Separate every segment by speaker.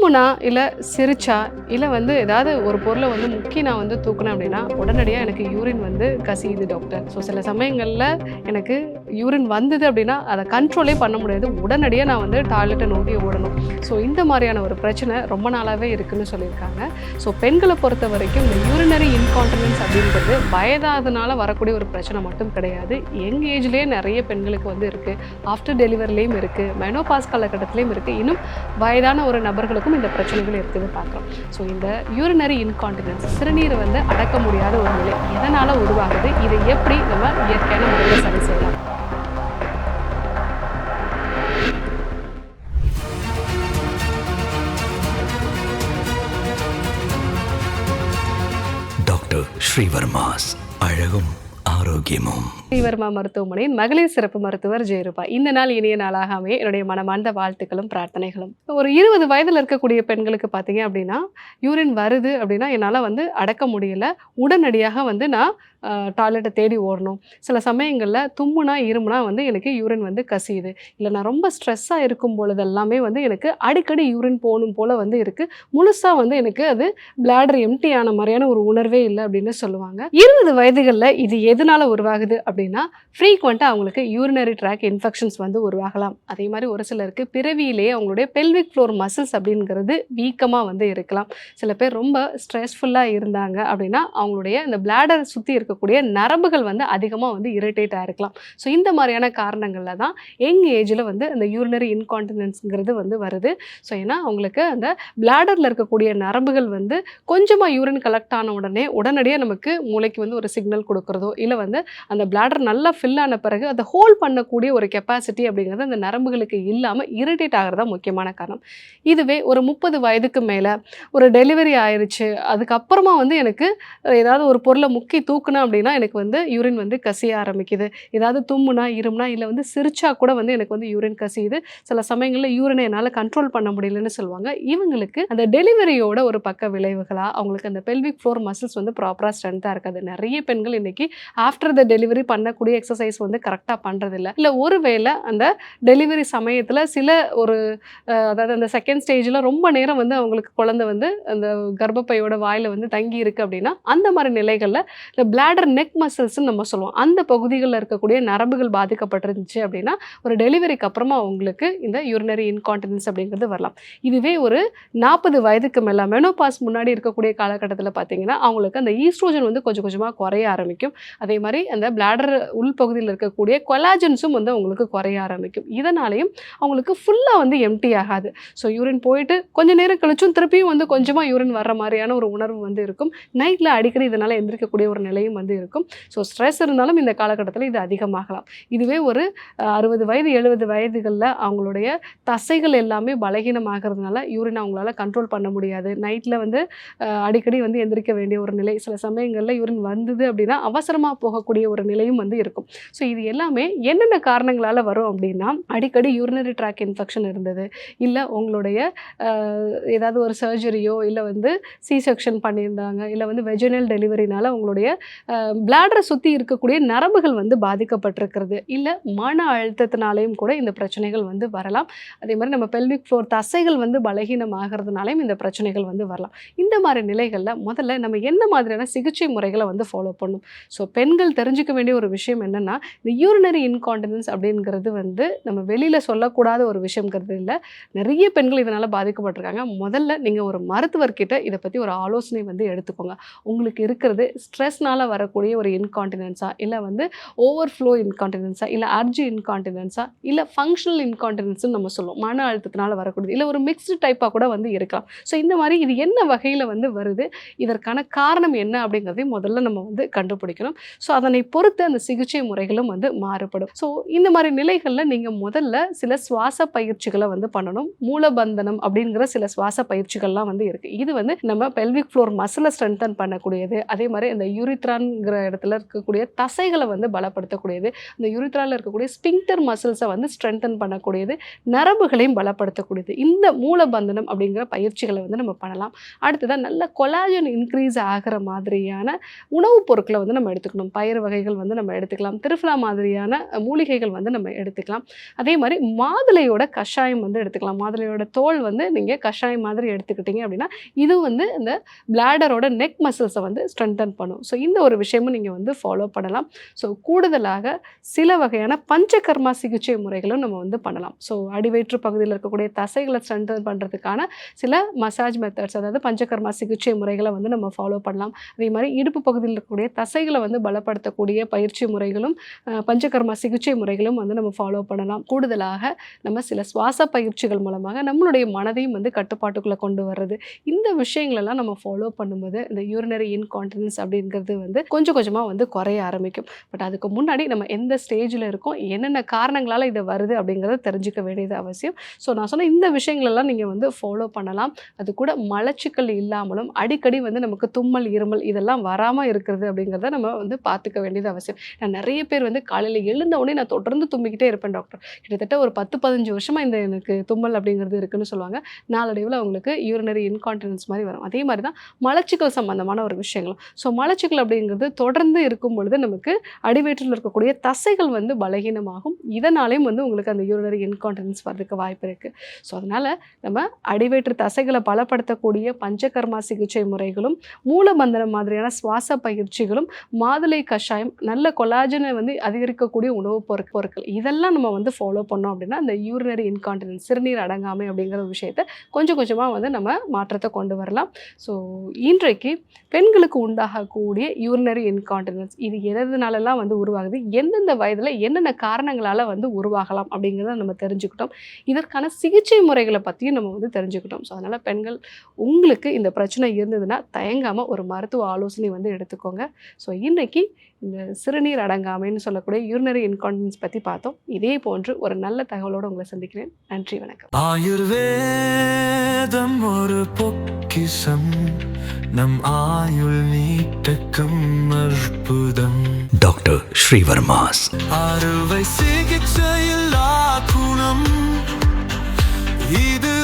Speaker 1: தும்முனா இல்லை சிரிச்சா? இல்லை வந்து ஏதாவது ஒரு பொருளை வந்து முக்கி நான் வந்து தூக்குனேன் அப்படின்னா உடனடியாக எனக்கு யூரின் வந்து கசியுது டாக்டர் ஸோ சில சமயங்களில் எனக்கு யூரின் வந்தது அப்படின்னா அதை கண்ட்ரோலே பண்ண முடியாது. உடனடியாக நான் வந்து டாய்லெட்டை நோக்கி ஓடணும். ஸோ இந்த மாதிரியான ஒரு பிரச்சனை ரொம்ப நாளாகவே இருக்குன்னு சொல்லியிருக்காங்க. ஸோ பெண்களை பொறுத்த வரைக்கும் இந்த யூரினரி இன்கான்டினன்ஸ் அப்படின்றது வயதாதனால வரக்கூடிய ஒரு பிரச்சனை மட்டும் கிடையாது. யங் ஏஜ்லேயே நிறைய பெண்களுக்கு வந்து இருக்குது ஆஃப்டர் டெலிவரிலேயும் இருக்குது மெனோபாஸ் காலகட்டத்திலையும் இருக்குது இன்னும் வயதான ஒரு நபர்களுக்கும் இந்த பிரச்சனைகள் இருக்குதுன்னு பார்க்குறோம். ஸோ இந்த யூரினரி இன்கான்டினன்ஸ் சிறுநீர் வந்து அடக்க முடியாத ஒரு நிலை. எதனால் உருவாகுது? இதை எப்படி நம்ம இயற்கையான முறையில் சரி செய்யலாம்?
Speaker 2: டாக்டர் ஸ்ரீவர்மாஸ் அழகும் ஆரோக்கியமும்.
Speaker 1: ஸ்ரீவர்மா மருத்துவமனையின் மகளிர் சிறப்பு மருத்துவர் ஜெயரூபா. இந்த நாள் இனிய நாளாக அமைய என்னுடைய மனமார்ந்த வாழ்த்துக்களும் பிரார்த்தனைகளும். ஒரு இருபது வயதில் இருக்கக்கூடிய பெண்களுக்கு பார்த்தீங்க அப்படின்னா யூரின் வருது அப்படின்னா என்னால் வந்து அடக்க முடியல. உடனடியாக வந்து நான் டாய்லெட்டை தேடி ஓடணும். சில சமயங்களில் தும்முனா இருமுனா வந்து எனக்கு யூரின் வந்து கசியுது. இல்லை நான் ரொம்ப ஸ்ட்ரெஸ்ஸாக இருக்கும் பொழுது எல்லாமே வந்து எனக்கு அடிக்கடி யூரின் போகணும் போல் வந்து இருக்குது முழுசாக வந்து எனக்கு அது பிளாடர் எம்டி ஆன மாதிரியான ஒரு உணர்வே இல்லை அப்படின்னு சொல்லுவாங்க. இருபது வயதுகளில் இது எதனால் உருவாகுது அப்படின்னு ஃப்ரீக்வெண்ட்டாக அவங்களுக்கு யூரினரி ட்ராக் இன்ஃபெக்ஷன்ஸ் வந்து உருவாகலாம். அதே மாதிரி ஒரு சிலருக்கு பிறவியிலேயே அவங்களுடைய பெல்விக் ஃப்ளோர் மசில்ஸ் அப்படிங்கிறது வீக்கமாக வந்து இருக்கலாம். சில பேர் ரொம்ப ஸ்ட்ரெஸ்ஃபுல்லாக இருந்தாங்க அப்படின்னா அவங்களுடைய இந்த பிளாடர் சுற்றி இருக்கக்கூடிய நரம்புகள் வந்து அதிகமாக வந்து இரிட்டேட் ஆகிருக்கலாம் ஸோ இந்த மாதிரியான காரணங்களில் தான் யங் ஏஜில் வந்து அந்த யூரினரி இன்கான்டினன்ஸுங்கிறது வந்து வருது. ஸோ ஏன்னா அவங்களுக்கு அந்த பிளாடரில் இருக்கக்கூடிய நரம்புகள் வந்து கொஞ்சமாக யூரின் கலெக்ட் ஆன உடனே உடனடியாக நமக்கு மூளைக்கு வந்து ஒரு சிக்னல் கொடுக்குறதோ இல்லை வந்து அந்த பிளாடர் நல்லா ஃபில் ஆன பிறகு அதை ஹோல்ட் பண்ணக்கூடிய ஒரு கெப்பாசிட்டி அப்படிங்கிறது அந்த நரம்புகளுக்கு இல்லாமல் இரிட்டேட் ஆகிறதா முக்கியமான காரணம். இதுவே ஒரு முப்பது வயதுக்கு மேலே ஒரு டெலிவரி ஆயிடுச்சு அதுக்கப்புறமா வந்து எனக்கு ஏதாவது ஒரு பொருளை முக்கி தூக்குனா அப்படின்னா எனக்கு வந்து யூரின் வந்து கசிய ஆரம்பிக்குது. ஏதாவது தும்முனா இருமுனா இல்லை வந்து சிரிச்சா கூட வந்து எனக்கு வந்து யூரின் கசியுது. சில சமயங்களில் யூரினை என்னால் கண்ட்ரோல் பண்ண முடியலன்னு சொல்லுவாங்க. இவங்களுக்கு அந்த டெலிவரியோட ஒரு பக்க விளைவுகளாக அவங்களுக்கு அந்த பெல்விக் ஃப்ளோர் மசில்ஸ் வந்து ப்ராப்பராக ஸ்ட்ரென்த்தாக இருக்காது நிறைய பெண்கள் இன்னைக்கு ஆஃப்டர் த டெலிவரி பண்ணக்கூடிய எக்ஸசைஸ் வந்து கரெக்டாக பண்ணுறதில்ல இல்லை ஒருவேளை அந்த டெலிவரி சமயத்தில் சில ஒரு அதாவது அந்த செகண்ட் ஸ்டேஜில் ரொம்ப நேரம் வந்து அவங்களுக்கு குழந்தை வந்து அந்த கர்ப்பப்பையோட வாயில் வந்து தங்கி இருக்கு அப்படின்னா அந்த மாதிரி நிலைகளில் இந்த பிளாடர் நெக் மசில்ஸ்ன்னு நம்ம சொல்லுவோம். அந்த பகுதிகளில் இருக்கக்கூடிய நரம்புகள் பாதிக்கப்பட்டிருந்துச்சு அப்படின்னா ஒரு டெலிவரிக்கு அப்புறமா அவங்களுக்கு இந்த யூரினரி இன்கான்டினன்ஸ் அப்படிங்கிறது வரலாம். இதுவே ஒரு நாற்பது வயதுக்கு மேலே மெனோபாஸ் முன்னாடி இருக்கக்கூடிய காலகட்டத்தில் பார்த்தீங்கன்னா அவங்களுக்கு அந்த ஈஸ்ட்ரோஜன் வந்து கொஞ்சம் கொஞ்சமாக குறைய ஆரம்பிக்கும். அதே மாதிரி அந்த பிளாடர் உள்பகுதியில் இருக்கக்கூடிய கொலாஜன்ஸும் வந்து அவங்களுக்கு குறைய ஆரம்பிக்கும். இதனாலையும் அவங்களுக்கு ஃபுல்லாக வந்து எம்டி ஆகாது. ஸோ யூரின் போயிட்டு கொஞ்ச நேரம் கழிச்சும் திருப்பியும் வந்து கொஞ்சமாக யூரின் வர்ற மாதிரியான ஒரு உணர்வு வந்து இருக்கும். நைட்டில் அடிக்கடி இதனால் எந்திரிக்கக்கூடிய ஒரு நிலையும் வந்து இருக்கும். ஸோ ஸ்ட்ரெஸ் இருந்தாலும் இந்த காலகட்டத்தில் இது அதிகமாகலாம். இதுவே ஒரு அறுபது வயது எழுபது வயதுகளில் அவங்களுடைய தசைகள் எல்லாமே பலகீனமாகிறதுனால யூரின் அவங்களால கண்ட்ரோல் பண்ண முடியாது. நைட்டில் வந்து அடிக்கடி வந்து எந்திரிக்க வேண்டிய ஒரு நிலை. சில சமயங்களில் யூரின் வந்தது அப்படின்னா அவசரமாக போகக்கூடிய ஒரு நிலையும் வந்து இருக்கும். ஸோ இது எல்லாமே என்னென்ன காரணங்களால் வரும் அப்படின்னா அடிக்கடி யூரினரி ட்ராக் இன்ஃபெக்ஷன் இருந்தது. இல்லை உங்களுடைய ஏதாவது ஒரு சர்ஜரியோ இல்லை வந்து சி செக்ஷன் பண்ணியிருந்தாங்க இல்லை வந்து வெஜினல் டெலிவரினால உங்களுடைய பிளாடரை சுற்றி இருக்கக்கூடிய நரம்புகள் வந்து பாதிக்கப்பட்டிருக்கிறது. இல்லை மன அழுத்தத்தினாலையும் கூட இந்த பிரச்சனைகள் வந்து வரலாம். அதே மாதிரி நம்ம பெல்விக் ஃப்ளோர் தசைகள் வந்து பலகீனமாகிறதுனாலையும் இந்த பிரச்சனைகள் வந்து வரலாம். இந்த மாதிரி நிலைகளில் முதல்ல நம்ம என்ன மாதிரியான சிகிச்சை முறைகளை வந்து ஃபாலோ பண்ணும் ஸோ பெண்கள் தெரிஞ்சுக்க வேண்டிய ஒரு விஷயம் என்னென்னா இந்த யூரினரி இன்கான்டினன்ஸ் அப்படிங்கிறது வந்து நம்ம வெளியில் சொல்லக்கூடாத ஒரு விஷயங்கிறது இல்லை. நிறைய பெண்கள் இதனால் பாதிக்கப்பட்டிருக்காங்க. முதல்ல நீங்கள் ஒரு மருத்துவர்கிட்ட இதை பற்றி ஒரு ஆலோசனை வந்து எடுத்துக்கோங்க. உங்களுக்கு இருக்கிறது ஸ்ட்ரெஸ்னால் வரக்கூடிய ஒரு இன்கான்டினன்ஸா இல்லை வந்து ஓவர் ஃப்ளோ இன்கான்டினன்ஸா இல்லை அர்ஜி இன்கான்டினன்ஸா இல்லை ஃபங்க்ஷனல் இன்கான்டினன்ஸ்னு நம்ம சொல்லுவோம். மன அழுத்தத்தினால வரக்கூடியது. இல்லை ஒரு மிக்ஸ்டு டைப்பாக கூட வந்து இருக்கலாம். ஸோ இந்த மாதிரி இது என்ன வகையில் வந்து வருது? இதற்கான காரணம் என்ன அப்படிங்கிறதையும் முதல்ல நம்ம வந்து கண்டுபிடிக்கணும். ஸோ அதனை பொறுத்து அந்த சிகிச்சை முறைகளும் வந்து மாறுபடும். ஸோ இந்த மாதிரி நிலைகளில் நீங்கள் முதல்ல சில சுவாச பயிற்சிகளை வந்து பண்ணணும். மூலபந்தனம் அப்படிங்கிற சில சுவாச பயிற்சிகள்லாம் வந்து இருக்குது இது வந்து நம்ம பெல்விக் ஃப்ளோர் மசிலை ஸ்ட்ரென்தன் பண்ணக்கூடியது. அதே மாதிரி அந்த யூரித்ரான்ங்கிற இடத்துல இருக்கக்கூடிய தசைகளை வந்து பலப்படுத்தக்கூடியது. அந்த யூரித்ரால இருக்கக்கூடிய ஸ்பிங்டர் மசில்ஸை வந்து ஸ்ட்ரென்தன் பண்ணக்கூடியது. நரம்புகளையும் பலப்படுத்தக்கூடியது. இந்த மூலபந்தனம் அப்படிங்கிற பயிற்சிகளை வந்து நம்ம பண்ணலாம். அடுத்ததான் நல்ல கொலாஜன் இன்க்ரீஸ் ஆகிற மாதிரியான உணவுப் பொருட்களை வந்து நம்ம எடுத்துக்கணும். பயிர் வகைகள் வந்து வந்து நம்ம எடுத்துக்கலாம். திருஃபலா மாதிரியான மூலிகைகள் வந்து நம்ம எடுத்துக்கலாம். அதே மாதிரி மாதுளையோட கஷாயம் வந்து எடுத்துக்கலாம். மாதுளையோட தோல் வந்து நீங்கள் கஷாயம் மாதிரி எடுத்துக்கிட்டீங்க அப்படின்னா இது வந்து இந்த பிளாடரோட நெக் மசில்ஸை வந்து ஸ்ட்ரென்தன் பண்ணும். ஸோ இந்த ஒரு விஷயமும் நீங்கள் வந்து ஃபாலோ பண்ணலாம். ஸோ கூடுதலாக சில வகையான பஞ்சகர்மா சிகிச்சை முறைகளும் நம்ம வந்து பண்ணலாம். ஸோ அடிவயிற்று பகுதியில் இருக்கக்கூடிய தசைகளை ஸ்ட்ரென்தன் பண்ணுறதுக்கான சில மசாஜ் மெத்தட்ஸ் அதாவது பஞ்சகர்மா சிகிச்சை முறைகளை வந்து நம்ம ஃபாலோ பண்ணலாம். அதே மாதிரி இடுப்பு பகுதியில் இருக்கக்கூடிய தசைகளை வந்து பலப்படுத்தக்கூடிய பயிர் பயிற்சி முறைகளும் பஞ்சகர்மா சிகிச்சை முறைகளும் வந்து நம்ம ஃபாலோ பண்ணலாம். கூடுதலாக நம்ம சில சுவாச பயிற்சிகள் மூலமாக நம்மளுடைய மனதையும் வந்து கட்டுப்பாட்டுக்குள்ளே கொண்டு வர்றது. இந்த விஷயங்களெல்லாம் நம்ம ஃபாலோ பண்ணும்போது இந்த யூரினரி இன்கான்டினன்ஸ் அப்படிங்கிறது வந்து கொஞ்சம் கொஞ்சமாக வந்து குறைய ஆரம்பிக்கும். பட் அதுக்கு முன்னாடி நம்ம எந்த ஸ்டேஜில் இருக்கோம் என்னென்ன காரணங்களால் இது வருது அப்படிங்கிறத தெரிஞ்சுக்க வேண்டியது அவசியம். ஸோ நான் சொன்ன இந்த விஷயங்களெல்லாம் நீங்கள் வந்து ஃபாலோ பண்ணலாம். அது கூட மலச்சிக்கல் இல்லாமலும் அடிக்கடி வந்து நமக்கு தும்மல் இருமல் இதெல்லாம் வராமல் இருக்கிறது அப்படிங்கிறத நம்ம வந்து பார்த்துக்க வேண்டியது அவசியம். நான் நிறைய பேர் வந்து காலையில் எழுந்த உடனே நான் தொடர்ந்து தும்பிக்கிட்டே இருப்பேன் டாக்டர். கிட்டத்தட்ட ஒரு பத்து பதினஞ்சு வருஷமாக இந்த எனக்கு தும்மல் அப்படிங்கிறது இருக்குன்னு சொல்லுவாங்க. நாளடைவில் அவங்களுக்கு யூரினரி இன்கான்டினன்ஸ் மாதிரி வரும். அதே மாதிரி தான் மலச்சிக்கல் சம்பந்தமான ஒரு விஷயங்களும். ஸோ மலச்சிக்கல் அப்படிங்கிறது தொடர்ந்து இருக்கும் பொழுது நமக்கு அடிவயிற்றில் இருக்கக்கூடிய தசைகள் வந்து பலகீனமாகும். இதனாலேயும் வந்து உங்களுக்கு அந்த யூரினரி இன்கான்டினன்ஸ் வர்றதுக்கு வாய்ப்பு இருக்குது ஸோ அதனால் நம்ம அடிவயிற்று தசைகளை பலப்படுத்தக்கூடிய பஞ்சகர்மா சிகிச்சை முறைகளும் மூலமந்திரம் மாதிரியான சுவாச பயிற்சிகளும் மாதுளை கஷாயம் நல்ல கொலாஜனை வந்து அதிகரிக்கக்கூடிய உணவுப் பொருட்கள் பொருட்கள். இதெல்லாம் நம்ம வந்து ஃபாலோ பண்ணோம் அப்படின்னா அந்த யூரினரி இன்கான்டினன்ஸ் சிறுநீர் அடங்காமை அப்படிங்கிற விஷயத்த கொஞ்சம் கொஞ்சமாக வந்து நம்ம மாற்றத்தை கொண்டு வரலாம். ஸோ இன்றைக்கு பெண்களுக்கு உண்டாகக்கூடிய யூரினரி இன்கான்டினன்ஸ் இது எதனாலலாம் வந்து உருவாகுது எந்தெந்த வயதில் என்னென்ன காரணங்களால் வந்து உருவாகலாம் அப்படிங்கிறத நம்ம தெரிஞ்சுக்கிட்டோம். இதற்கான சிகிச்சை முறைகளை பற்றியும் நம்ம வந்து தெரிஞ்சுக்கிட்டோம். ஸோ அதனால் பெண்கள் உங்களுக்கு இந்த பிரச்சனை இருந்ததுன்னா தயங்காமல் ஒரு மருத்துவ ஆலோசனை வந்து எடுத்துக்கோங்க. ஸோ இன்றைக்கி இந்த சிறுநீர் அடங்காமைன்னு சொல்லக்கூடிய யூரினரி இன்கான்டினன்ஸ் பற்றி பார்த்தோம். இதே போன்று ஒரு நல்ல தகவலோடு உங்களை சந்திக்கிறேன். நன்றி வணக்கம்.
Speaker 3: ஆயுர்வேதம் ஒரு பொக்கிஷம். நம் ஆயுள் நீட்டக்கும் அற்புதம்.
Speaker 2: டாக்டர் ஸ்ரீவர்மாஸ்.
Speaker 3: அறுவை சிகிச்சையில் குணம். இது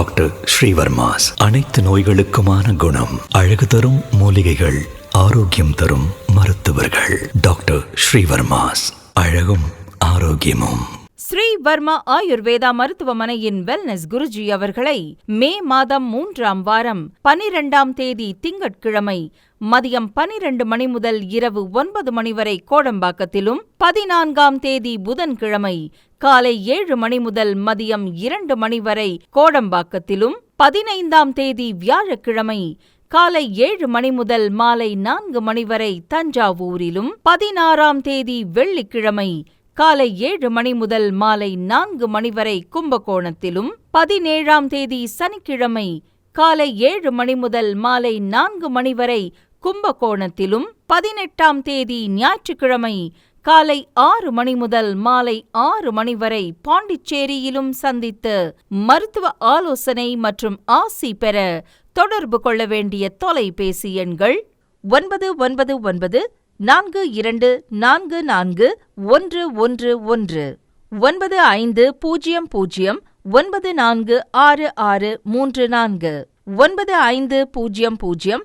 Speaker 2: டாக்டர் ஸ்ரீவர்மாஸ். அனைத்து நோய்களுக்குமான குணம் அழகு தரும் மூலிகைகள் ஆரோக்கியம் தரும் மருத்துவர்கள். டாக்டர் ஸ்ரீவர்மாஸ் அழகும் ஆரோக்கியமும்.
Speaker 4: ஸ்ரீ வர்மா ஆயுர்வேதா மருத்துவமனையின் வெல்னஸ் குருஜி அவர்களை மே மாதம் மூன்றாம் வாரம் பனிரெண்டாம் தேதி திங்கட்கிழமை மதியம் பனிரெண்டு மணி முதல் இரவு ஒன்பது மணி வரை கோடம்பாக்கத்திலும் பதினான்காம் தேதி புதன்கிழமை காலை ஏழு மணி முதல் மதியம் இரண்டு மணி வரை கோடம்பாக்கத்திலும் பதினைந்தாம் தேதி வியாழக்கிழமை காலை ஏழு மணி முதல் மாலை நான்கு மணி வரை தஞ்சாவூரிலும் பதினாறாம் தேதி வெள்ளிக்கிழமை காலை ஏழு மணி முதல் மாலை நான்கு மணி வரை கும்பகோணத்திலும் பதினேழாம் தேதி சனிக்கிழமை காலை ஏழு மணி முதல் மாலை நான்கு மணி வரை கும்பகோணத்திலும் பதினெட்டாம் தேதி ஞாயிற்றுக்கிழமை காலை ஆறு மணி முதல் மாலை ஆறு மணி வரை பாண்டிச்சேரியிலும் சந்தித்து மருத்துவ ஆலோசனை மற்றும் ஆசி பெற தொடர்பு கொள்ள வேண்டிய தொலைபேசி எண்கள் ஒன்பது ஒன்பது ஒன்பது நான்கு இரண்டு நான்கு நான்கு ஒன்று ஒன்று ஒன்று ஒன்பது ஐந்து பூஜ்ஜியம் பூஜ்ஜியம் ஒன்பது நான்கு ஆறு ஆறு மூன்று நான்கு ஒன்பது ஐந்து பூஜ்ஜியம் பூஜ்ஜியம்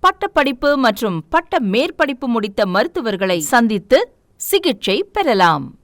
Speaker 4: பட்டப்படிப்பு மற்றும் பட்ட மேற்படிப்பு முடித்த மருத்துவர்களை சந்தித்து சிகிச்சை பெறலாம்.